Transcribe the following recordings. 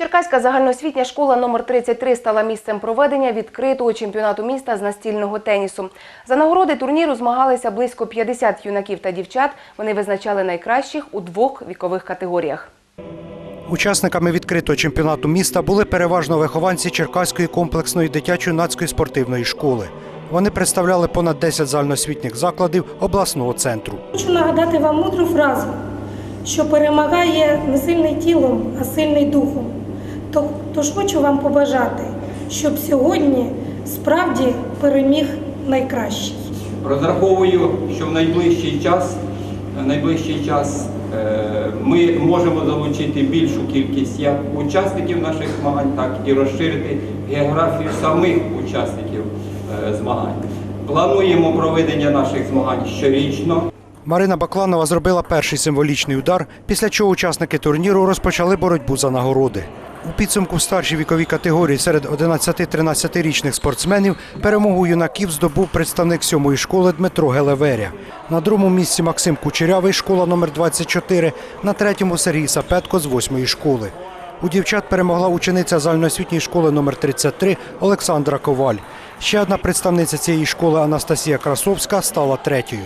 Черкаська загальноосвітня школа номер 33 стала місцем проведення відкритого чемпіонату міста з настільного тенісу. За нагороди турніру змагалися близько 50 юнаків та дівчат. Вони визначали найкращих у двох вікових категоріях. Учасниками відкритого чемпіонату міста були переважно вихованці Черкаської комплексної дитячо-юнацької спортивної школи. Вони представляли понад 10 загальноосвітніх закладів обласного центру. Хочу нагадати вам мудру фразу, що перемагає не сильний тілом, а сильний духом. То- Тож хочу вам побажати, щоб сьогодні справді переміг найкращий. Розраховую, що в найближчий час, в найближчий час е, ми можемо залучити більшу кількість як учасників наших змагань, так і розширити географію самих учасників е, змагань. Плануємо проведення наших змагань щорічно. Марина Бакланова зробила перший символічний удар, після чого учасники турніру розпочали боротьбу за нагороди. У підсумку в старшій віковій категорії серед 11-13-річних спортсменів перемогу юнаків здобув представник сьомої школи Дмитро Гелеверя. На другому місці Максим Кучерявий, школа номер 24, на третьому Сергій Сапетко з восьмої школи. У дівчат перемогла учениця загальноосвітньої школи номер 33 Олександра Коваль. Ще одна представниця цієї школи Анастасія Красовська стала третьою.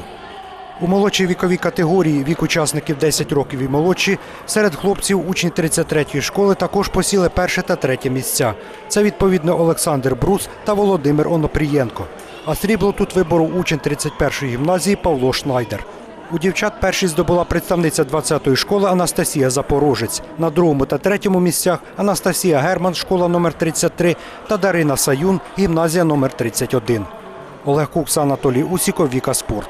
У молодшій віковій категорії вік учасників 10 років і молодші серед хлопців учні 33-ї школи також посіли перше та третє місця. Це відповідно Олександр Брус та Володимир Онопрієнко. А срібло тут вибору учень 31-ї гімназії Павло Шнайдер. У дівчат першість здобула представниця 20-ї школи Анастасія Запорожець. На другому та третьому місцях Анастасія Герман, школа номер 33 та Дарина Саюн, гімназія номер 31. Олег Кукс, Анатолій Усіков, Віка Спорт.